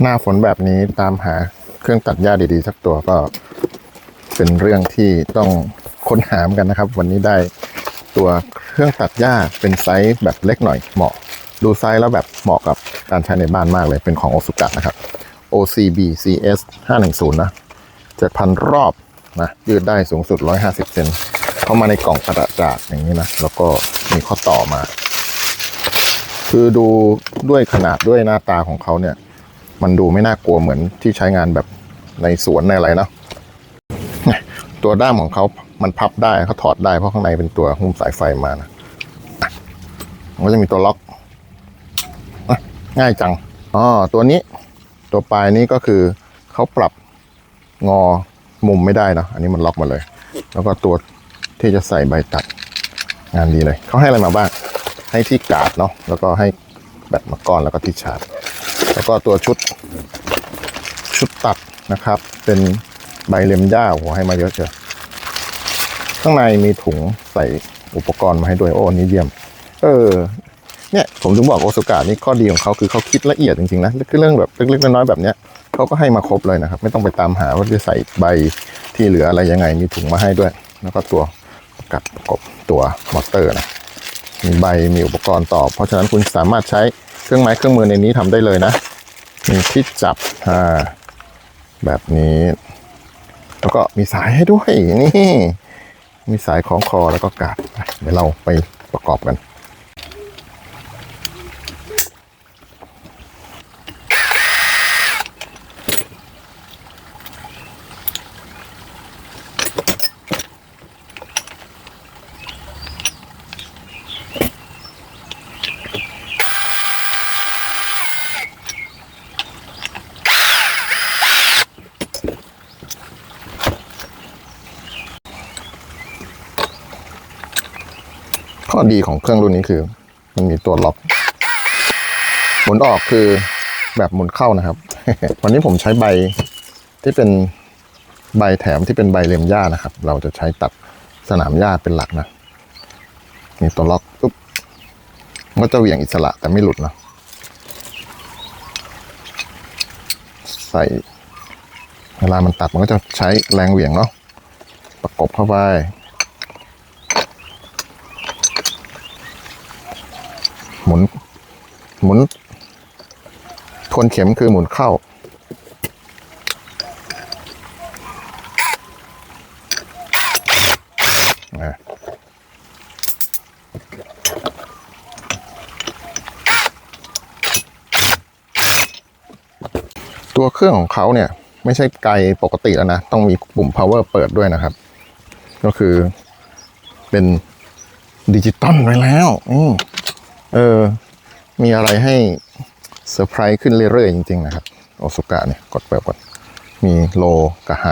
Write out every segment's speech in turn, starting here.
หน้าฝนแบบนี้ตามหาเครื่องตัดหญ้าดีๆ สักตัวก็เป็นเรื่องที่ต้องค้นหามกันนะครับ วันนี้ได้ตัวเครื่องตัดหญ้าเป็นไซส์แบบเล็กหน่อยเหมาะ ดูไซส์แล้วแบบเหมาะกับการใช้ในบ้านมากเลยเป็นของโอสุกะนะครับ OCB CS 510นะ7,000 รอบนะยืดได้สูงสุด 150 เซนเข้ามาในกล่องกระดาษจากอย่างนี้นะ แล้วก็มีข้อต่อมา คือดูด้วยขนาดด้วยหน้าตาของเขาเนี่ย มันดูไม่น่ากลัวเหมือนที่ใช้งานแบบในสวนในอะไรเนาะตัวด้ามของเขามันพับได้เขาถอดได้เพราะข้างในเป็นตัวหุ้มสายไฟมานะมันก็จะมีตัวล็อกง่ายจังอ๋อตัวนี้ตัวปลายนี้ก็คือเขาปรับงอมุมไม่ได้เนะอันนี้มันล็อกมาเลย แล้วก็ตัวที่จะใส่ใบตัดงานดีเลยเขาให้อะไรมาบ้าง ให้ที่กาดเนาะแล้วก็ให้แบตมาก้อนแล้วก็ที่ชาร์จ แล้วก็ตัวชุดชุดตัดนะครับ เป็นใบเล็มหญ้าหัวให้มาเยอะเชียวข้างในมีถุงใส่อุปกรณ์มาให้ด้วยโอ้นนี้เยี่ยม เออ เนี่ยผมถึงบอกโอสุกะนี่ข้อดีของเขาคือเขาคิดละเอียดจริงๆนะคือเรื่องแบบเล็กๆน้อยๆแบบเนี้ยเขาก็ให้มาครบเลยนะครับ ไม่ต้องไปตามหาว่าจะใส่ใบที่เหลืออะไรยังไงมีถุงมาให้ด้วย แล้วก็ตัวประกับประกบตัวมอเตอร์นะมีใบมีอุปกรณ์ต่อ เพราะฉะนั้นคุณสามารถใช้เครื่องไม้เครื่องมือในนี้ทำได้เลยนะ มีที่จับอ่าแบบนี้ แล้วก็มีสายให้ด้วยนี่ มีสายของคอแล้วก็กาดเดี๋ยวเราไปประกอบกัน ข้อดีของเครื่องรุ่นนี้คือ มันมีตัวล็อก หมุนออกคือแบบหมุนเข้านะครับ วันนี้ผมใช้ใบที่เป็นใบแถมที่เป็นใบเล็มหญ้านะครับ เราจะใช้ตัดสนามหญ้าเป็นหลักนะ มีตัวล็อกปุ๊บก็จะเหวี่ยงอิสระแต่ไม่หลุดนะใส่ เวลามันตัดมันก็จะใช้แรงเหวี่ยงเนาะประกบเข้าไป หมุน หมุน ทวนเข็มคือหมุนเข้า ตัวเครื่องของเขาเนี่ย ไม่ใช่ไกลปกติแล้วนะ ต้องมีปุ่ม power เปิดด้วยนะครับ ก็คือเป็นดิจิตอลไว้แล้ว อืม เออ มีอะไรให้เซอร์ไพรส์ขึ้นเรื่อยๆจริงๆนะครับโอสุกะเนี่ยกดเปิดก่อนมีโลกับไฮ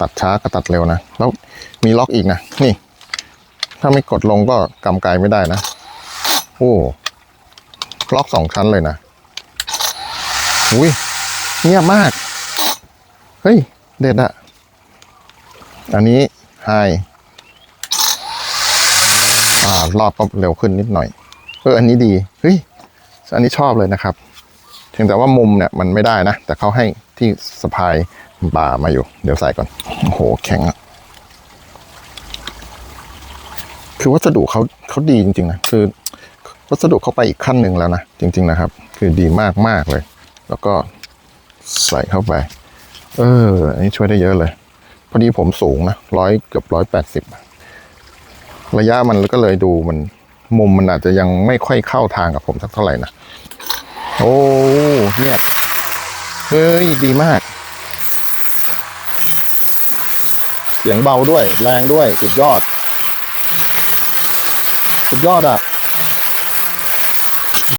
ตัดช้ากับตัดเร็วนะ แล้วมีล็อกอีกนะ นี่ ถ้าไม่กดลงก็กำไกไม่ได้นะ โอ้ล็อกสองชั้นเลยนะอุ้ยเงียบมาก เฮ้ย เด็ดอะอันนี้ไฮอ่ารอบก็เร็วขึ้นนิดหน่อย เอออันนี้ดีเฮ้ยอันนี้ชอบเลยนะครับเพียงแต่ว่ามุมเนี่ยมันไม่ได้นะ แต่เขาให้ที่สะพายบ่ามาอยู่ เดี๋ยวใส่ก่อนโอ้โหแข็งอะคือวัสดุเขาเขาดีจริงๆนะคือ วัสดุเขาไปอีกขั้นหนึ่งแล้วนะจริง ๆนะครับ คือดีมากมากเลย แล้วก็ใส่เข้าไป เออ อันนี้ช่วยได้เยอะเลย พอดีผมสูงนะร้อยเกือบร้อยแปดสิบระยะมันก็เลยดูมัน มุมมันอาจจะยังไม่ค่อยเข้าทางกับผมสักเท่าไหร่นะ โอ้เนี่ยเฮ้ย ดีมาก เสียงเบาด้วย แรงด้วย สุดยอด สุดยอดอะ